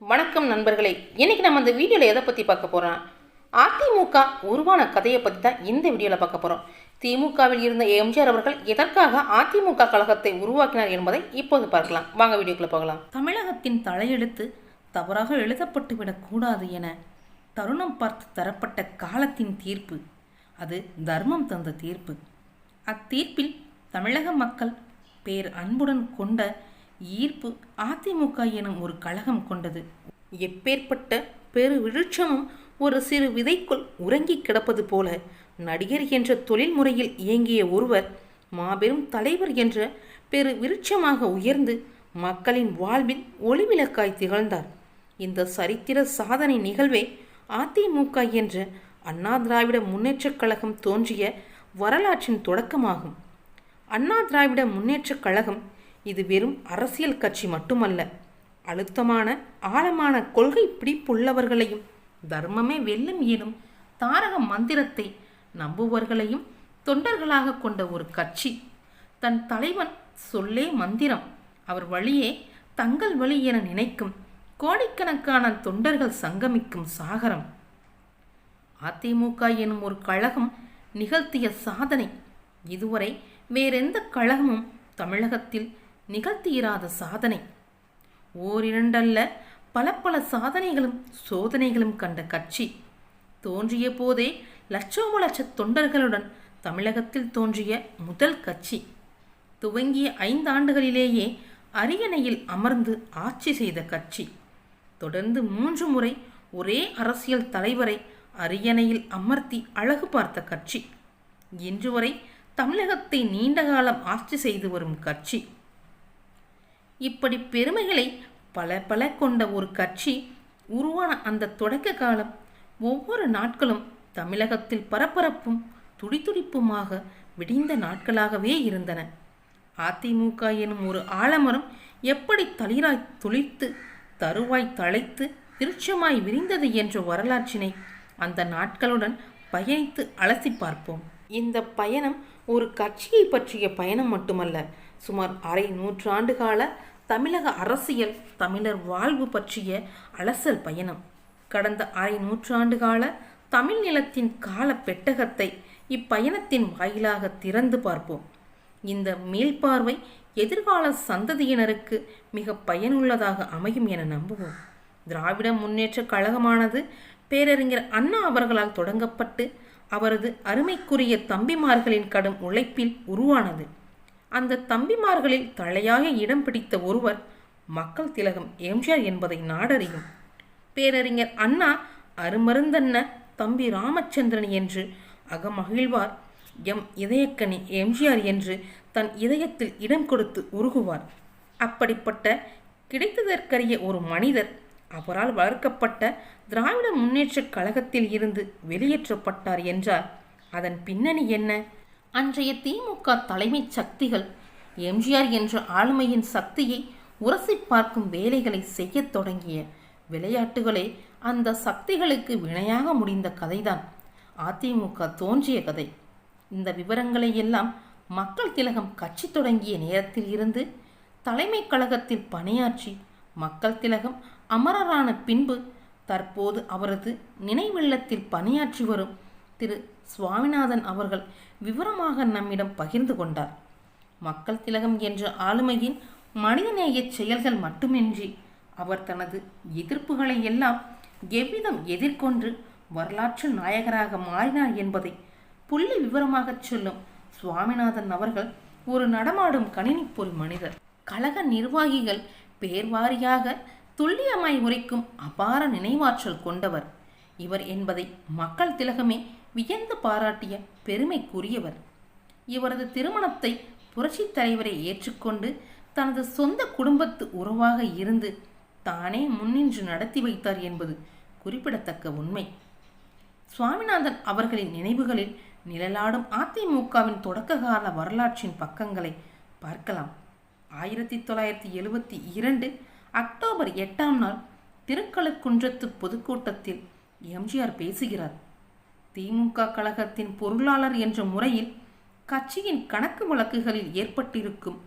வணக்கம் நண்பர்களே. இன்னைக்கு நம்ம இந்த வீடியோவில் எதை பற்றி பார்க்க போகிறோம் அதிமுக உருவான கதையை பற்றி தான் இந்த வீடியோவில் பார்க்க போகிறோம் திமுகவில் இருந்த எம்ஜிஆர் அவர்கள் எதற்காக அதிமுக கழகத்தை உருவாக்கினார் என்பதை இப்போது பார்க்கலாம். வாங்க வீடியோக்குள்ளே போகலாம். தமிழகத்தின் தலையெழுத்து தவறாக எழுதப்பட்டு விடக்கூடாது என தருணம் பார்த்து தரப்பட்ட காலத்தின் தீர்ப்பு. அது தர்மம் தந்த தீர்ப்பு. அத்தீர்ப்பில் தமிழக மக்கள் பேர் அன்புடன் கொண்ட ஈர்ப்பு அதிமுக எனும் ஒரு கழகம் கொண்டது. எப்பேற்பட்ட பெரு விருட்சமும் ஒரு சிறு விதைக்குள் உறங்கி கிடப்பது போல நடிகர் என்ற தொழில்முறையில் இயங்கிய ஒருவர் மாபெரும் தலைவர் என்ற பெரு விருட்சமாக உயர்ந்து மக்களின் வாழ்வில் ஒளிவிளக்காய் திகழ்ந்தார். இந்த சரித்திர சாதனை நிகழ்வே அதிமுக என்ற அண்ணா திராவிட முன்னேற்றக் கழகம் தோன்றிய வரலாற்றின் தொடக்கமாகும். அண்ணா திராவிட முன்னேற்றக் கழகம் இது வெறும் அரசியல் கட்சி மட்டுமல்ல. அழுத்தமான ஆழமான கொள்கை பிடிப்புள்ளவர்களையும் தர்மமே வெல்லும் எனும் தாரக மந்திரத்தை நம்புவர்களையும் தொண்டர்களாக கொண்ட ஒரு கட்சி தன் தலைவன் சொல்லே மந்திரம் அவர் வழியே தங்கள் வழி என நினைக்கும் கோடிக்கணக்கான தொண்டர்கள் சங்கமிக்கும் சாகரம். அதிமுக எனும் ஒரு கழகம் நிகழ்த்திய சாதனை. இதுவரை வேறெந்த கழகமும் தமிழகத்தில் நிகழ்த்தியிராத சாதனை. ஓரிரண்டல்ல பல பல சாதனைகளும் சோதனைகளும் கண்ட கட்சி. தோன்றிய போதே லட்சோம லட்ச தொண்டர்களுடன் தமிழகத்தில் தோன்றிய முதல் கட்சி. துவங்கிய ஐந்தாண்டுகளிலேயே அரியணையில் அமர்ந்து ஆட்சி செய்த கட்சி. தொடர்ந்து மூன்று முறை ஒரே அரசியல் தலைவரை அரியணையில் அமர்த்தி அழகு பார்த்த கட்சி. இன்று வரை தமிழகத்தை நீண்ட காலம் ஆட்சி செய்து வரும் கட்சி. இப்படி பெருமைகளை பல பல கொண்ட ஒரு கட்சி உருவான அந்த தொடக்க காலம் ஒவ்வொரு நாட்களும் தமிழகத்தில் பரபரப்பும் துடிதுடிப்புமாக விடிந்த நாட்களாகவே இருந்தன. அதிமுக எனும் ஒரு ஆலமரம் எப்படி தளிராய் துளிர்த்து தருவாய் தழைத்து விருட்சமாய் விரிந்தது என்ற வரலாற்றினை அந்த நாட்களுடன் பயணித்து அலசி பார்ப்போம். இந்த பயணம் ஒரு கட்சியை பற்றிய பயணம் மட்டுமல்ல சுமார் அரை நூற்றாண்டு கால தமிழக அரசியல் தமிழர் வாழ்வு பற்றிய அலசல் பயணம். கடந்த அரை நூற்றாண்டு கால தமிழ் நிலத்தின் கால பெட்டகத்தை இப்பயணத்தின் வாயிலாக திறந்து பார்ப்போம். இந்த மேல்பார்வை எதிர்கால சந்ததியினருக்கு மிக பயனுள்ளதாக அமையும் என நம்புவோம். திராவிட முன்னேற்ற கழகமானது பேரறிஞர் அண்ணா அவர்களால் தொடங்கப்பட்டு அவரது அருமைக்குரிய தம்பிமார்களின் கடும் உழைப்பில் உருவானது. அந்த தம்பிமார்களில் தலையாக இடம் பிடித்த ஒருவர் மக்கள் திலகம் எம்ஜிஆர் என்பதை நாடறியும். பேரறிஞர் அண்ணா அருமருந்தன்ன தம்பி ராமச்சந்திரன் என்று அகமகிழ்வார். எம் இதயக்கனி எம்ஜிஆர் என்று தன் இதயத்தில் இடம் கொடுத்து உருகுவார். அப்படிப்பட்ட கிடைத்ததற்கரிய ஒரு மனிதர் அவரால் வளர்க்கப்பட்ட திராவிட முன்னேற்றக் கழகத்தில் இருந்து வெளியேற்றப்பட்டார் என்றால் அதன் பின்னணி என்ன? அன்றைய திமுக தலைமைச் சக்திகள் எம்ஜிஆர் என்ற ஆளுமையின் சக்தியை உரசி பார்க்கும் வேலைகளை செய்யத் தொடங்கிய விளையாட்டுகளே அந்த சக்திகளுக்கு வினையாக முடிந்த கதைதான். அதிமுக தோன்றிய கதை. இந்த விவரங்களை எல்லாம் மக்கள் திலகம் கட்சி தொடங்கிய நேரத்தில் இருந்து தலைமை கழகத்தில் பணியாற்றி மக்கள் திலகம் அமரரான பின்பு தற்போது அவரது நினைவில்லத்தில் பணியாற்றி வரும் திரு சுவாமிநாதன் அவர்கள் விவரமாக நம்மிடம் பகிர்ந்து கொண்டார். மக்கள் திலகம் என்ற ஆளுமையின் மனிதநேய செயல்கள் மட்டுமின்றி அவர் தனது எதிர்ப்புகளை எல்லாம் எவ்விதம் எதிர்கொண்டு வரலாற்று நாயகராக மாறினார் என்பதை புள்ளி விவரமாகச் சொல்லும் சுவாமிநாதன் அவர்கள் ஒரு நடமாடும் கணினிப்பொறி மனிதர். கழக நிர்வாகிகள் பேர்வாரியாக துல்லியமாய் உரைக்கும் அபார நினைவாற்றல் கொண்டவர். இவர் என்பதை மக்கள் திலகமே வியந்து பாராட்டிய பெருமைக்குரியவர். இவரது திருமணத்தை புரட்சித் தலைவரை ஏற்றுக்கொண்டு தனது சொந்த குடும்பத்து உறவாக இருந்து தானே முன்னின்று நடத்தி வைத்தார் என்பது குறிப்பிடத்தக்க உண்மை. சுவாமிநாதன் அவர்களின் நினைவுகளில் நிழலாடும் அதிமுகவின் தொடக்ககால வரலாற்றின் பக்கங்களை பார்க்கலாம். ஆயிரத்தி தொள்ளாயிரத்தி எழுபத்தி இரண்டு அக்டோபர் எட்டாம் நாள் திருக்கழுக்குன்றத்து பொதுக்கூட்டத்தில் எம்ஜிஆர் பேசுகிறார். திமுக கழகத்தின் பொருளாளர் என்ற முறையில் கட்சியின் கணக்கு வழக்குகளில் ஏற்பட்டிருக்கும்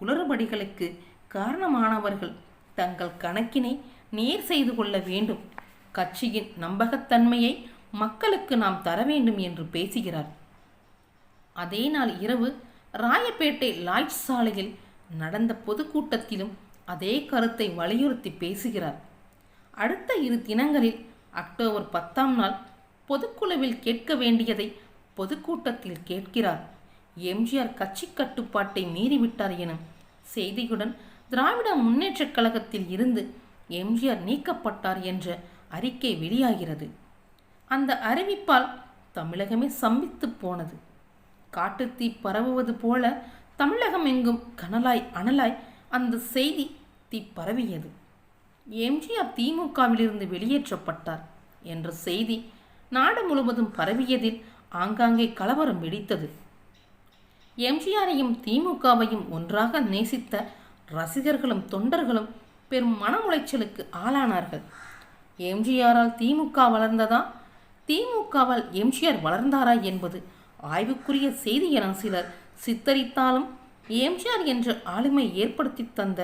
குளறுபடிகளுக்கு காரணமானவர்கள் தங்கள் கணக்கினை நேர் செய்து கொள்ள வேண்டும். கட்சியின் நம்பகத்தன்மையை மக்களுக்கு நாம் தர வேண்டும் என்று பேசுகிறார். அதே நாள் இரவு ராயப்பேட்டை லாய்ட் சாலையில் நடந்த பொதுக்கூட்டத்திலும் அதே கருத்தை வலியுறுத்தி பேசுகிறார். அடுத்த இரு தினங்களில் அக்டோபர் பத்தாம் நாள் பொதுக்குழுவில் கேட்க வேண்டியதை பொதுக்கூட்டத்தில் கேட்கிறார். எம்ஜிஆர் கட்சி கட்டுப்பாட்டை மீறிவிட்டார் எனும் செய்தியுடன் திராவிட முன்னேற்றக் கழகத்தில் இருந்து எம்ஜிஆர் நீக்கப்பட்டார் என்ற அறிக்கை வெளியாகிறது. அந்த அறிவிப்பால் தமிழகமே சம்பித்து போனது. காட்டுத்தீ பரவுவது போல தமிழகம் எங்கும் கனலாய் அனலாய் அந்த செய்தி தீ பரவியது. எம்ஜிஆர் திமுகவிலிருந்து வெளியேற்றப்பட்டார் என்ற செய்தி நாடு முழுவதும் பரவியதில் ஆங்காங்கே கலவரம் வெடித்தது. எம்ஜிஆரையும் திமுகவையும் ஒன்றாக நேசித்த ரசிகர்களும் தொண்டர்களும் பெரும் மன உளைச்சலுக்கு ஆளானார்கள். எம்ஜிஆரால் திமுக வளர்ந்ததா? திமுகவால் எம்ஜிஆர் வளர்ந்தாரா என்பது ஆய்வுக்குரிய செய்தி என சிலர் சித்தரித்தாலும் எம்ஜிஆர் என்ற ஆளுமை ஏற்படுத்தி தந்த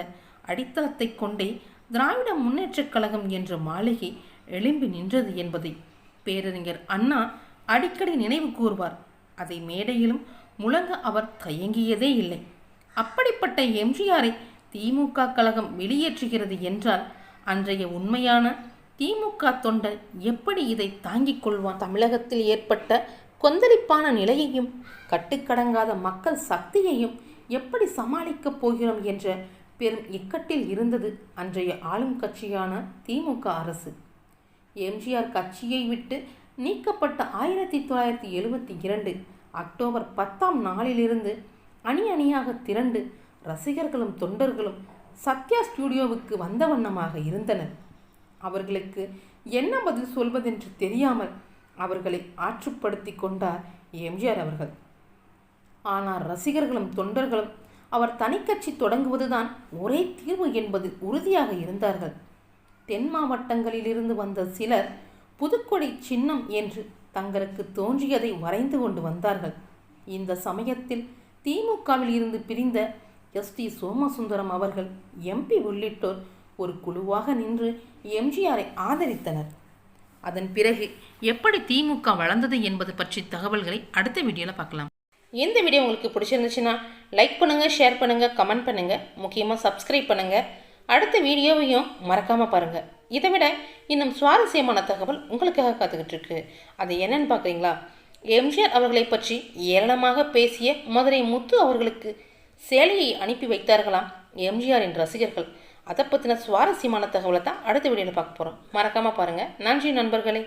அடித்தளத்தை கொண்டே திராவிட முன்னேற்றக் கழகம் என்ற மாளிகை எழும்பி நின்றது என்பதை பேரறிஞர் அண்ணா அடிக்கடி நினைவு கூறுவார். அதை மேடையிலும் முழங்க அவர் தயங்கியதே இல்லை. அப்படிப்பட்ட எம்ஜிஆரை திமுக கழகம் வெளியேற்றுகிறது என்றால் அன்றைய உண்மையான திமுக தொண்டர் எப்படி இதை தாங்கிக் கொள்வான்? தமிழகத்தில் ஏற்பட்ட கொந்தளிப்பான நிலையையும் கட்டுக்கடங்காத மக்கள் சக்தியையும் எப்படி சமாளிக்கப் போகிறோம் என்ற பெரும் இக்கட்டில் இருந்தது அன்றைய ஆளும் கட்சியான திமுக அரசு. எம்ஜிஆர் கட்சியை விட்டு நீக்கப்பட்ட ஆயிரத்தி தொள்ளாயிரத்தி எழுபத்தி இரண்டு அக்டோபர் பத்தாம் நாளிலிருந்து அணி அணியாக திரண்டு ரசிகர்களும் தொண்டர்களும் சத்யா ஸ்டுடியோவுக்கு வந்த வண்ணமாக இருந்தனர். அவர்களுக்கு என்ன பதில் சொல்வதென்று தெரியாமல் அவர்களை ஆற்றுப்படுத்தி கொண்டார் எம்ஜிஆர் அவர்கள். ஆனால் ரசிகர்களும் தொண்டர்களும் அவர் தனிக்கட்சி தொடங்குவதுதான் ஒரே தீர்வு என்பதில் உறுதியாக இருந்தார்கள். தென் மாவட்டங்களிலிருந்து வந்த சிலர் புதுக்கொடி சின்னம் என்று தங்களுக்கு தோன்றியதை வரைந்து கொண்டு வந்தார்கள். இந்த சமயத்தில் திமுகவில் இருந்து பிரிந்த எஸ் டி சோமசுந்தரம் அவர்கள் எம்பி உள்ளிட்டோர் ஒரு குழுவாக நின்று எம்ஜிஆரை ஆதரித்தனர். அதன் பிறகு எப்படி திமுக வளர்ந்தது என்பது பற்றி தகவல்களை அடுத்த வீடியோவில் பார்க்கலாம். இந்த வீடியோ உங்களுக்கு பிடிச்சிருந்துச்சுன்னா லைக் பண்ணுங்கள் ஷேர் பண்ணுங்கள் கமெண்ட் பண்ணுங்கள் முக்கியமாக சப்ஸ்கிரைப் பண்ணுங்கள் அடுத்த வீடியோவையும் மறக்காமல் பாருங்கள் இதை விட இன்னும் சுவாரஸ்யமான தகவல் உங்களுக்காக காத்துக்கிட்டு இருக்கு. அது என்னன்னு பார்க்குறீங்களா எம்ஜிஆர் அவர்களை பற்றி ஏளனமாக பேசிய மதுரை முத்து அவர்களுக்கு சேலையை அனுப்பி வைத்தார்களாம் எம்ஜிஆரின் ரசிகர்கள்? அதை பற்றின சுவாரஸ்யமான தகவலை தான் அடுத்த வீடியோவில் பார்க்க போகிறோம் மறக்காமல் பாருங்கள் நன்றி நண்பர்களே.